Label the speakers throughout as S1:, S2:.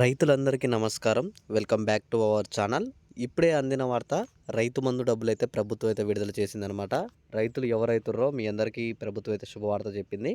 S1: రైతులందరికీ నమస్కారం. Welcome back to our channel. ఇప్పుడే అందిన వార్త రైతు మందు డబ్బులు అయితే ప్రభుత్వం అయితే విడుదల చేసిందనమాట రైతులు ఎవరైతుర్రో మీ అందరికీ ప్రభుత్వం అయితే శుభవార్త చెప్పింది.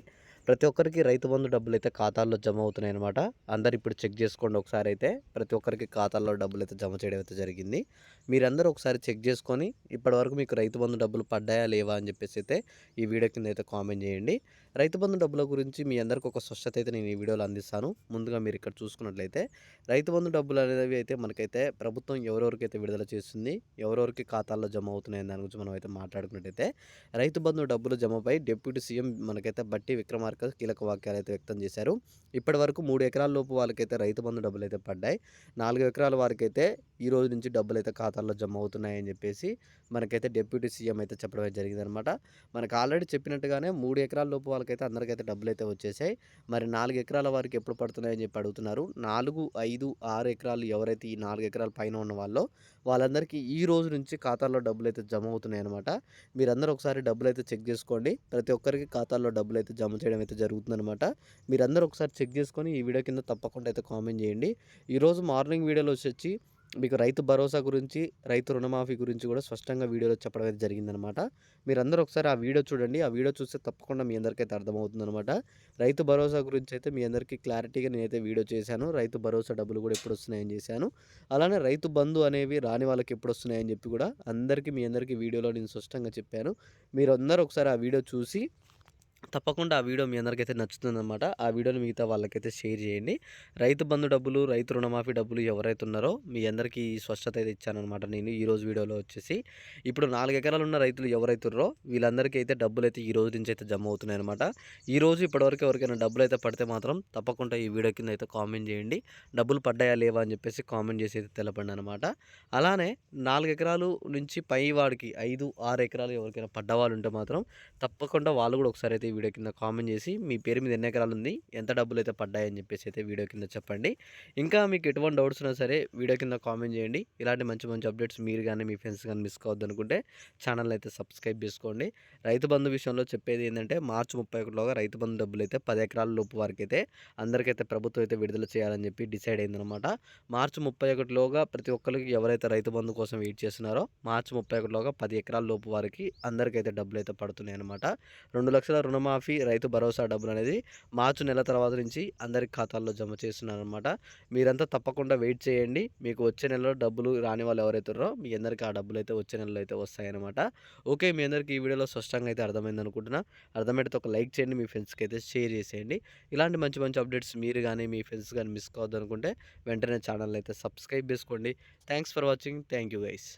S1: ప్రతి ఒక్కరికి రైతు బంధు డబ్బులు అయితే ఖాతాల్లో జమ అవుతున్నాయి అనమాట అందరు ఇప్పుడు చెక్ చేసుకోండి ఒకసారి అయితే. ప్రతి ఒక్కరికి ఖాతాల్లో డబ్బులు అయితే జమ చేయడం అయితే జరిగింది. మీరందరూ ఒకసారి చెక్ చేసుకొని ఇప్పటివరకు మీకు రైతు బంధు డబ్బులు పడ్డాయా లేవా అని చెప్పేసి అయితే ఈ వీడియో కింద అయితే కామెంట్ చేయండి. రైతు బంధు డబ్బుల గురించి మీ అందరికి ఒక స్పష్టత అయితే నేను ఈ వీడియోలో అందిస్తాను. ముందుగా మీరు ఇక్కడ చూసుకున్నట్లయితే రైతు బంధు డబ్బులు అనేవి అయితే మనకైతే ప్రభుత్వం ఎవరెవరికైతే విడుదల చేస్తుంది ఎవరెవరికి ఖాతాల్లో జమ అవుతున్నాయి దాని గురించి మనం అయితే మాట్లాడుకున్నట్టయితే రైతు బంధు డబ్బులు జమపై డిప్యూటీ సీఎం మనకైతే బట్టి విక్రమార్క కీలక వాక్యాలు అయితే వ్యక్తం చేశారు. ఇప్పటి వరకు మూడు ఎకరాల లోపు వాళ్ళకైతే రైతు బంధు డబ్బులు అయితే పడ్డాయి. నాలుగు ఎకరాల వారికైతే ఈ రోజు నుంచి డబ్బులు అయితే ఖాతాల్లో జమ అవుతున్నాయని చెప్పేసి మనకైతే డిప్యూటీ సీఎం అయితే చెప్పడం జరిగిందనమాట. మనకు ఆల్రెడీ చెప్పినట్టుగానే మూడు ఎకరాల లోపు వాళ్ళకైతే అందరికైతే డబ్బులు అయితే వచ్చేసాయి. మరి నాలుగు ఎకరాల వారికి ఎప్పుడు పడుతున్నాయని చెప్పి అడుగుతున్నారు. నాలుగు ఐదు ఆరు ఎకరాలు ఎవరైతే ఈ నాలుగు ఎకరాల పైన ఉన్న వాళ్ళో వాళ్ళందరికీ ఈ రోజు నుంచి ఖాతాల్లో డబ్బులు అయితే జమ అవుతున్నాయి అనమాట మీరందరూ ఒకసారి డబ్బులు అయితే చెక్ చేసుకోండి. ప్రతి ఒక్కరికి ఖాతాల్లో డబ్బులు అయితే జమ చేయడం అయితే జరుగుతుందనమాట మీరందరూ ఒకసారి చెక్ చేసుకొని ఈ వీడియో కింద తప్పకుండా అయితే కామెంట్ చేయండి. ఈరోజు మార్నింగ్ వీడియోలో వచ్చి మీకు రైతు భరోసా గురించి రైతు రుణమాఫీ గురించి కూడా స్పష్టంగా వీడియోలో చెప్పడం అయితే జరిగిందనమాట. మీరందరూ ఒకసారి ఆ వీడియో చూడండి. ఆ వీడియో చూస్తే తప్పకుండా మీ అందరికైతే అర్థమవుతుందనమాట. రైతు భరోసా గురించి అయితే మీ అందరికీ క్లారిటీగా నేనైతే వీడియో చేశాను. రైతు భరోసా డబ్బులు కూడా ఎప్పుడు వస్తున్నాయని చేశాను. అలానే రైతు బంధు అనేవి రాని వాళ్ళకి ఎప్పుడు వస్తున్నాయని చెప్పి కూడా అందరికీ మీ అందరికీ వీడియోలో నేను స్పష్టంగా చెప్పాను. మీరందరూ ఒకసారి ఆ వీడియో చూసి తప్పకుండా ఆ వీడియో మీ అందరికైతే నచ్చుతుందన్నమాట. ఆ వీడియోని మిగతా వాళ్ళకైతే షేర్ చేయండి. రైతు బంధు డబ్బులు రైతు రుణమాఫీ డబ్బులు ఎవరైతే ఉన్నారో మీ అందరికీ స్పష్టత అయితే ఇచ్చానమాట నేను ఈరోజు వీడియోలో వచ్చేసి. ఇప్పుడు నాలుగు ఎకరాలు ఉన్న రైతులు ఎవరైతున్నారో వీళ్ళందరికీ అయితే డబ్బులు అయితే ఈ రోజు నుంచి అయితే జమ అవుతున్నాయి అనమాట ఈ రోజు ఇప్పటివరకు ఎవరికైనా డబ్బులు అయితే పడితే మాత్రం తప్పకుండా ఈ వీడియో కింద అయితే కామెంట్ చేయండి. డబ్బులు పడ్డాయా లేవా అని చెప్పేసి కామెంట్ చేసి అయితే తెలపండి అనమాట అలానే నాలుగు ఎకరాలు నుంచి పై వాడికి ఐదు ఆరు ఎకరాలు ఎవరికైనా పడ్డవాళ్ళు ఉంటే మాత్రం తప్పకుండా వాళ్ళు కూడా ఒకసారి అయితే వీడియో కింద కామెంట్ చేసి మీ పేరు మీద ఎన్ని ఎకరాలు ఉంది ఎంత డబ్బులు అయితే పడ్డాయని చెప్పేసి అయితే వీడియో కింద చెప్పండి. ఇంకా మీకు ఎటువంటి డౌట్స్ ఉన్నా సరే వీడియో కింద కామెంట్ చేయండి. ఇలాంటి మంచి మంచి అప్డేట్స్ మీరు కానీ మీ ఫ్రెండ్స్ కానీ మిస్ కావద్దు అనుకుంటే ఛానల్ అయితే సబ్స్క్రైబ్ చేసుకోండి. రైతు బంధు విషయంలో చెప్పేది ఏంటంటే మార్చి ముప్పై ఒకటిలోగా రైతు బంధు డబ్బులు అయితే పది ఎకరాల లోపు వారికి అయితే అందరికైతే ప్రభుత్వం అయితే విడుదల చేయాలని చెప్పి డిసైడ్ అయిందనమాట మార్చి ముప్పై ఒకటిలోగా ప్రతి ఒక్కరికి ఎవరైతే రైతు బంధు కోసం వెయిట్ చేస్తున్నారో మార్చి ముప్పై ఒకటిలోగా పది ఎకరాల లోపు వారికి అందరికైతే డబ్బులు అయితే పడుతున్నాయి అనమాట రెండు లక్షల రుణం రుణమాఫీ రైతు భరోసా డబ్బులు అనేది మార్చి నెల తర్వాత నుంచి అందరి ఖాతాల్లో జమ చేస్తున్నారనమాట మీరంతా తప్పకుండా వెయిట్ చేయండి. మీకు వచ్చే నెలలో డబ్బులు రాని వాళ్ళు ఎవరైతారో మీ అందరికీ ఆ డబ్బులు అయితే వచ్చే నెలలో అయితే వస్తాయన్నమాట. ఓకే మీ అందరికీ ఈ వీడియోలో స్పష్టంగా అయితే అర్థమైంది అనుకుంటున్నా. అర్థమైతే ఒక లైక్ చేయండి మీ ఫ్రెండ్స్కి అయితే షేర్ చేసేయండి. ఇలాంటి మంచి మంచి అప్డేట్స్ మీరు కానీ మీ ఫ్రెండ్స్ కానీ మిస్ కావద్దు అనుకుంటే వెంటనే ఛానల్ అయితే సబ్స్క్రైబ్ చేసుకోండి. Thanks for watching. Thank you guys.